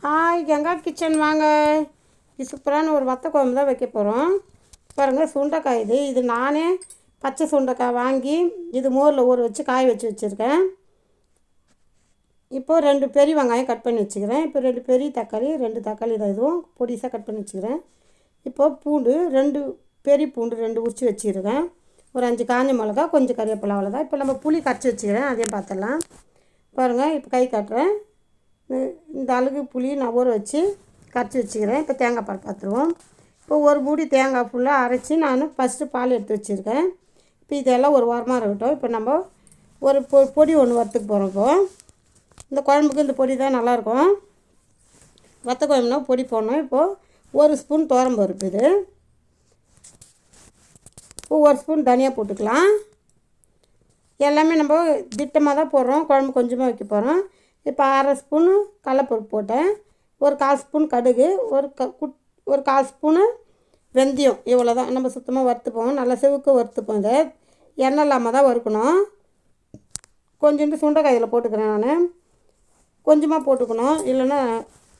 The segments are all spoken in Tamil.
ஹாய் கங்கா கிச்சன் வாங்க. இது சூப்பரான ஒரு வத்த குழம்பு தான் வைக்க போகிறோம் பாருங்கள் சுண்டைக்காய் இது. இது நானே பச்சை சுண்டைக்காய் வாங்கி இது மோரில் ஊற வச்சு காய வச்சு வச்சுருக்கேன். இப்போது ரெண்டு பெரிய வெங்காயம் கட் பண்ணி வச்சுக்கிறேன். இப்போ ரெண்டு பெரிய தக்காளி ரெண்டு தக்காளி தான் இதுவும் பொடிசாக கட் பண்ணி வச்சுக்கிறேன். இப்போது பூண்டு ரெண்டு பெரிய பூண்டு ரெண்டு உரிச்சு வச்சுருக்கேன். ஒரு அஞ்சு காஞ்ச மிளகா கொஞ்சம் கறிவேப்பிலை அவ்வளோதான் இப்போ நம்ம புளி கரைச்சி வச்சுக்கிறேன். அதையும் பார்த்துடலாம். பாருங்கள் இப்போ கை காட்டுறேன். இந்த- அழுகு புளி நான் ஊற வச்சு கரைச்சி வச்சுக்கிறேன். இப்போ தேங்காய் பால் பார்த்துருவோம். இப்போ ஒரு மூடி தேங்காய் ஃபுல்லாக அரைச்சி நான் ஃபஸ்ட்டு பால் எடுத்து வச்சுருக்கேன். இப்போ இதெல்லாம் ஒரு வாரமாக இருக்கட்டும். இப்போ நம்ம ஒரு பொ பொடி ஒன்று வறுத்துக்க போகிறோம் இப்போது இந்த குழம்புக்கு இந்த பொடி தான் நல்லாயிருக்கும். வத்த குழம்புனா பொடி போடணும். இப்போது ஒரு ஸ்பூன் பருப்பு இது. இப்போ ஒரு ஸ்பூன் தனியாக போட்டுக்கலாம். எல்லாமே நம்ம திட்டமாக தான் போடுறோம். குழம்பு கொஞ்சமாக வைக்க போகிறோம் இப்போ அரை ஸ்பூனு கடலப்பருப்பு போட்டேன். ஒரு கால் ஸ்பூன் கடுகு ஒரு க குட் ஒரு கால் ஸ்பூனு வெந்தயம். இவ்வளோ தான் நம்ம சுத்தமாக வறுத்துப்போம். நல்லா செவுக்க வறுத்துப்போம் இதை. எண்ணெய் இல்லாமல் தான் வறுக்கணும். கொஞ்சோண்டு சுண்டைக்காய் இதில் போட்டுக்கிறேன் நான். கொஞ்சமாக போட்டுக்கணும். இல்லைன்னா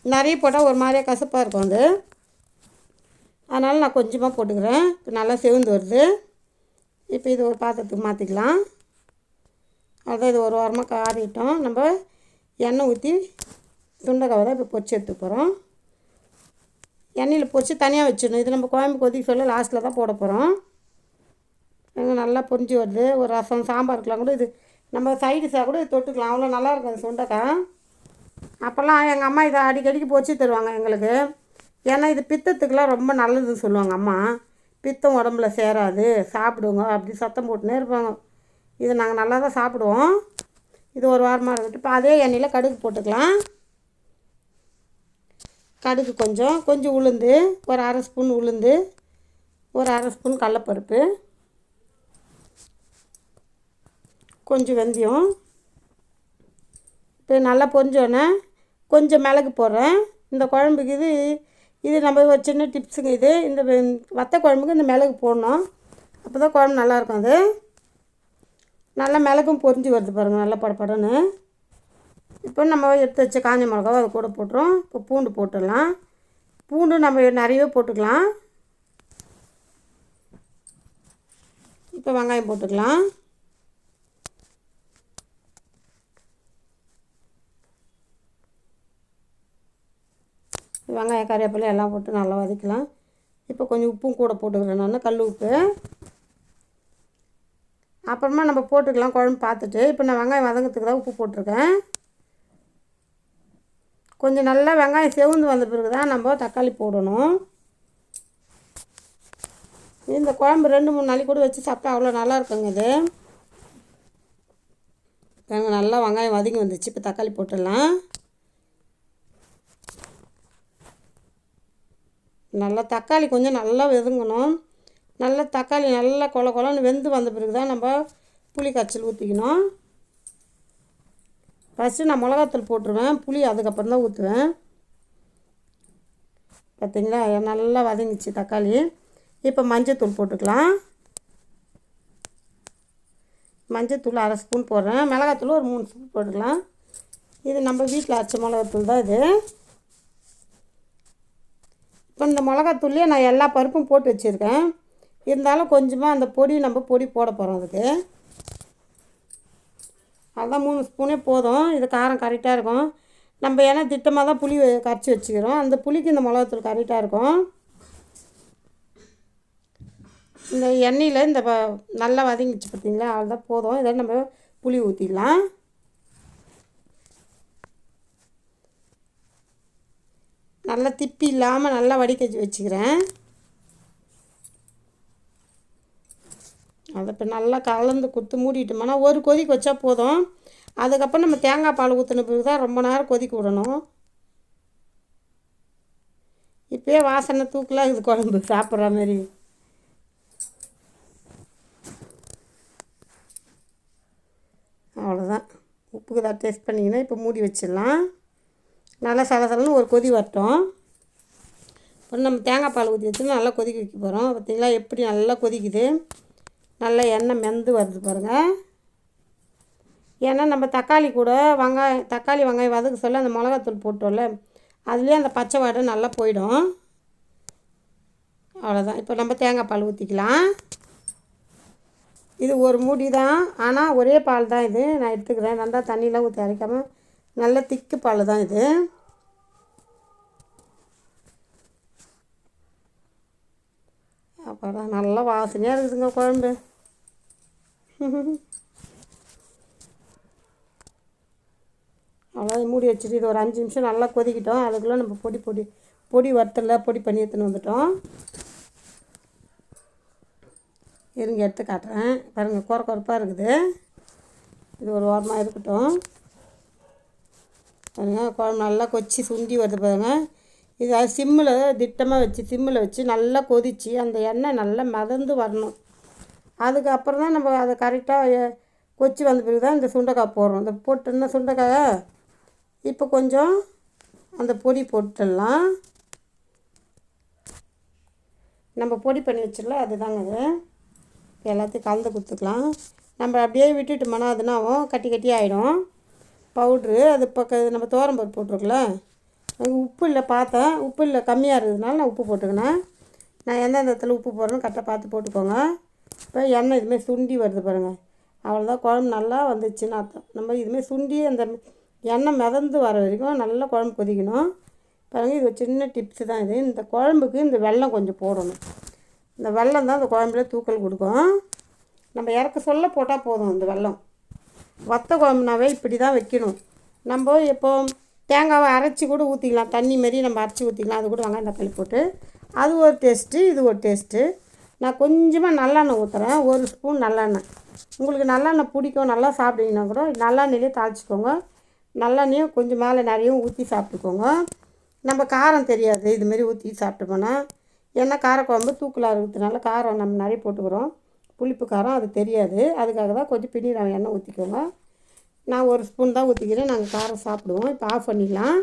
நிறைய போட்டால் ஒரு மாதிரியாக கசப்பாக இருக்கும் அது. அதனால் நான் கொஞ்சமாக போட்டுக்கிறேன். இப்போ நல்லா செவந்து வருது. இப்போ இது ஒரு பாத்திரத்துக்கு மாற்றிக்கலாம் அதான் இது ஒரு வாரமாக காறிட்டோம் நம்ம எண்ணெய் ஊற்றி சுண்டைக்காவை தான் இப்போ பொறிச்சு எடுத்து போகிறோம் எண்ணெயில் பொரிச்சு தனியாக வச்சிடணும். இது நம்ம குழம்பு கொதிக்க சொல்ல லாஸ்ட்டில் தான் போட போகிறோம் எங்கே நல்லா பொரிஞ்சு வருது. ஒரு ரசம் சாம்பாருக்கெலாம் கூட இது நம்ம சைடிஷாக கூட இது தொட்டுக்கலாம். அவ்வளோ நல்லாயிருக்கும் அது சுண்டக்காய். அப்போல்லாம் எங்கள் அம்மா இதை அடிக்கடிக்கு பொறிச்சு தருவாங்க எங்களுக்கு. ஏன்னா இது பித்தத்துக்கெலாம் ரொம்ப நல்லதுன்னு சொல்லுவாங்க அம்மா. பித்தம் உடம்புல சேராது. சாப்பிடுங்க. அப்படி சத்தம் போட்டுனே இருப்பாங்க. இது நாங்கள் நல்லா தான் சாப்பிடுவோம். இது ஒரு வாரமாக இருக்கட்டும். இப்போ அதே எண்ணெயில் கடுகு போட்டுக்கலாம். கடுகு கொஞ்சம் கொஞ்சம் உளுந்து ஒரு அரை ஸ்பூன் உளுந்து ஒரு அரை ஸ்பூன் கடலப்பருப்பு கொஞ்சம் வெந்தயம். இப்போ நல்லா பொரிஞ்சோன்னே கொஞ்சம் மிளகு போடுறேன். இந்த குழம்புக்கு இது இது நம்ம ஒரு சின்ன டிப்ஸுங்க இது. இந்த வத்த குழம்புக்கு இந்த மிளகு போடணும். அப்போ தான் குழம்பு நல்லாயிருக்கும் அது. நல்லா மிளகும் பொரிஞ்சு வருது பாருங்கள் நல்லா படப்படன்னு இப்போ நம்ம எடுத்து வச்ச காஞ்ச மிளகாவை அது கூட போட்டுரும் இப்போ பூண்டு போட்டுடலாம். பூண்டு நம்ம நிறையவே போட்டுக்கலாம். இப்போ வெங்காயம் போட்டுக்கலாம். வெங்காயம் கறிவேப்பிலை எல்லாம் போட்டு நல்லா வதக்கலாம். இப்போ கொஞ்சம் உப்பும் கூட போட்டுக்கிறேன் நான் கல் உப்பு. அப்புறமா நம்ம போட்டுக்கலாம் குழம்பு பார்த்துட்டு. இப்போ நான் வெங்காயம் வதங்கிறதுக்கு தான் உப்பு போட்டிருக்கேன். கொஞ்சம் நல்லா வெங்காயம் செவந்து வந்த பிறகு தான் நம்ம தக்காளி போடணும். இந்த குழம்பு ரெண்டு மூணு நாளைக்கு கூட வச்சு சாப்பிட்டா அவ்வளோ நல்லா இருக்குங்க இது. பாருங்க, நல்லா வெங்காயம் வதங்கி வந்துச்சு. இப்போ தக்காளி போட்டுடலாம். நல்லா தக்காளி கொஞ்சம் நல்லா வெதுங்கணும். நல்லா தக்காளி நல்லா கொல கொலன்னு வெந்து வந்த பிறகு தான் நம்ம புளி காய்ச்சல் ஊற்றிக்கணும் ஃபஸ்ட்டு நான் மிளகாத்தூள் போட்டுருவேன். புளி அதுக்கப்புறம் தான் ஊற்றுவேன் பார்த்தீங்களா நல்லா வதங்கிச்சு தக்காளி. இப்போ மஞ்சத்தூள் போட்டுக்கலாம். மஞ்சத்தூள் அரை ஸ்பூன் போடுறேன். மிளகாத்தூள் ஒரு மூணு ஸ்பூன் போட்டுக்கலாம். இது நம்ம வீட்டில் அரைச்ச மிளகாத்தூள் தான் இது. இப்போ இந்த மிளகாத்தூள்லேயே நான் எல்லா பருப்பும் போட்டு வச்சுருக்கேன். இருந்தாலும் கொஞ்சமாக அந்த பொடி நம்ம பொடி போட போகிறோம் அதுக்கு. அதுதான் மூணு ஸ்பூனே போதும். இது காரம் கரெக்டாக இருக்கும். நம்ம ஏன்னா திட்டமாக தான் புளி கரைச்சி வச்சுக்கிறோம். அந்த புளிக்கு இந்த மிளகாத்தூள் கரெக்டாக இருக்கும். இந்த எண்ணெயில் இந்த நல்லா வதங்கிச்சு பார்த்தீங்களா அவ்வளோதான் போதும். இதை நம்ம புளி ஊற்றிடலாம் நல்லா திப்பி இல்லாமல் நல்லா வடிக்க வச்சுக்கிறேன். அதை இப்போ நல்லா கலந்து கொடுத்து மூடிட்டோம்னா ஒரு கொதிக்கு வச்சா போதும். அதுக்கப்புறம் நம்ம தேங்காய் பால் ஊற்றின பிறகு தான் ரொம்ப நேரம் கொதிக்க விடணும். இப்போயே வாசனை தூக்கலாக இது குழம்பு சாப்பிட்ற மாதிரி. அவ்வளோதான் உப்புக்கு தான் டேஸ்ட் பண்ணிங்கன்னா இப்போ மூடி வச்சிடலாம். நல்லா சலசலன்னு ஒரு கொதி வரட்டும். அப்புறம் நம்ம தேங்காய் பால் ஊற்றி வச்சு நல்லா கொதிக்க வைக்க போகிறோம் பார்த்திங்களா எப்படி நல்லா கொதிக்குது? நல்லா எண்ணெய் மெந்து வருது பாருங்கள் ஏன்னா நம்ம தக்காளி கூட வெங்காயம் தக்காளி வெங்காயம் வதக்க சொல்ல அந்த மிளகாத்தூள் போட்டோம்ல அதுலேயே அந்த பச்சை வாடை நல்லா போயிடும். அவ்வளோதான் இப்போ நம்ம தேங்காய் பால் ஊற்றிக்கலாம் இது ஒரு மூடி தான். ஆனால் ஒரே பால் தான் இது. நான் எடுத்துக்கிறேன். நல்லா தண்ணியெலாம் ஊற்றி அரைக்காமல் நல்ல திக்கு பால் தான் இது. அப்புறம் நல்லா வாசனையாக இருக்குதுங்க குழம்பு. அவ்வளோ மூடி வச்சுட்டு இது ஒரு அஞ்சு நிமிஷம் நல்லா கொதிக்கிட்டோம். அதுக்குள்ளே நம்ம பொடி பொடி பொடி வறுத்தல பொடி பண்ணி எடுத்துன்னு வந்துட்டோம். இருங்க எடுத்து காட்டுறேன். பாருங்கள் குறை குறைப்பாக இருக்குது. இது ஒரு ஓரமாக இருக்கட்டும். பாருங்கள் குழம்பு நல்லா கொச்சி சுண்டி வருது பாருங்க. இது சிம்மில் திட்டமாக வச்சு சிம்மில் வச்சு நல்லா கொதித்து அந்த எண்ணெய் நல்லா மிதந்து வரணும். அதுக்கப்புறம் தான் நம்ம அதை கரெக்டாக கொச்சி வந்த பிறகு தான் இந்த சுண்டைக்காய் போடுறோம். இந்த போட்டுன்னா சுண்டைக்காயை? இப்போ கொஞ்சம் அந்த பொடி போட்டுடலாம். நம்ம பொடி பண்ணி வச்சிடலாம். அதுதாங்க அது எல்லாத்தையும் கலந்து கொடுத்துக்கலாம். நம்ம அப்படியே விட்டுட்டோம்னா அதுனாவும் கட்டி கட்டி ஆகிடும் பவுட்ரு அது பக்க நம்ம தோரம்பருப்பு போட்டிருக்கல உப்பு இல்லை பார்த்தேன். உப்பு இல்லை கம்மியாக இருக்கிறதுனால நான் உப்பு போட்டுக்கினேன். நான் எந்தெந்த இடத்துல உப்பு போடுறேன்னு கரெக்டாக பார்த்து போட்டுக்கோங்க. இப்போ எண்ணெய் இதுமாரி சுண்டி வருது பாருங்கள் அவ்வளோதான் குழம்பு நல்லா வந்துச்சுன்னு அர்த்தம். நம்ம இதுமாரி சுண்டி அந்த எண்ணெய் மிதந்து வர வரைக்கும் நல்லா குழம்பு கொதிக்கணும். பாருங்கள் இது சின்ன டிப்ஸு தான் இது. இந்த குழம்புக்கு இந்த வெல்லம் கொஞ்சம் போடணும். இந்த வெள்ளம் தான் அந்த குழம்புல தூக்கல் கொடுக்கும். நம்ம இறக்க சொல்ல போட்டால் போதும் இந்த வெல்லம். வத்த குழம்புனாவே இப்படி தான் வைக்கணும். நம்ம இப்போ தேங்காவை அரைச்சி கூட ஊற்றிக்கலாம் தண்ணி மாரி நம்ம அரைச்சி ஊற்றிக்கலாம் அது கூட வெங்காயம் தக்காளி போட்டு. அது ஒரு டேஸ்ட்டு இது ஒரு டேஸ்ட்டு நான் கொஞ்சமாக நல்லெண்ணெய் ஊற்றுறேன் ஒரு ஸ்பூன் நல்லெண்ணெய். உங்களுக்கு நல்லெண்ணெய் பிடிக்கும் நல்லா சாப்பிட்டீங்கன்னா கூட நல்லெண்ணெயிலே தாளிச்சிக்கோங்க. நல்லெண்ணெயும் கொஞ்சம் மேலே நிறைய ஊற்றி சாப்பிட்டுக்கோங்க. நம்ம காரம் தெரியாது. இதுமாரி ஊற்றி சாப்பிட்டோம்னா ஏன்னா காரக்குழம்பு தூக்கலாக இருக்கிறதுனால காரம் நம்ம நிறைய போட்டுக்கிறோம். புளிப்பு காரம் அது தெரியாது. அதுக்காக தான் கொஞ்சம் பின்னி எண்ணெய் ஊற்றிக்கோங்க நான் ஒரு ஸ்பூன் தான் ஊற்றிக்கிறேன் நாங்கள் காரம் சாப்பிடுவோம். இப்போ ஆஃப் பண்ணிடலாம்.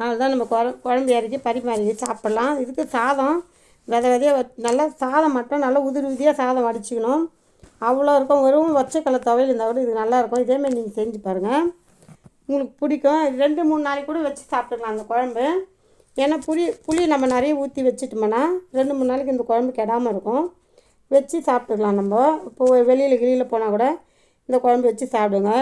அதுதான் நம்ம குழ குழம்பு இறக்கி பரிமாறி சாப்பிட்லாம். இதுக்கு சாதம் வித விதையாக வ- நல்லா சாதம் மட்டும் நல்லா உதிரி உதிரியாக சாதம் வடிச்சிக்கணும். அவ்வளோ இருக்கும். வெறும் வச்சக்கலை துவையல் இருந்தால் கூட இது நல்லாயிருக்கும் இதேமாரி நீங்கள் செஞ்சு பாருங்கள் உங்களுக்கு பிடிக்கும். ரெண்டு மூணு நாளைக்கு கூட வச்சு சாப்பிட்டுக்கலாம் அந்த குழம்பு. ஏன்னா புளி புளி நம்ம நிறைய ஊற்றி வச்சுட்டோம்னா ரெண்டு மூணு நாளைக்கு இந்த குழம்பு கெடாமல் இருக்கும். வச்சு சாப்பிட்டுக்கலாம் நம்ம. இப்போ வெளியில் கிளியில் போனால் கூட இந்த குழம்பு வச்சு சாப்பிடுங்க.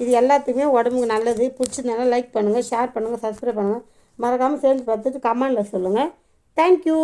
இது எல்லாத்துக்குமே உடம்புக்கு நல்லது. பிடிச்சிருந்தாலும் லைக் பண்ணுங்கள் ஷேர் பண்ணுங்கள் சப்ஸ்கிரைப் பண்ணுங்கள் மறக்காமல் சேர்ந்து பார்த்துட்டு கமெண்டில் சொல்லுங்கள் தேங்க்யூ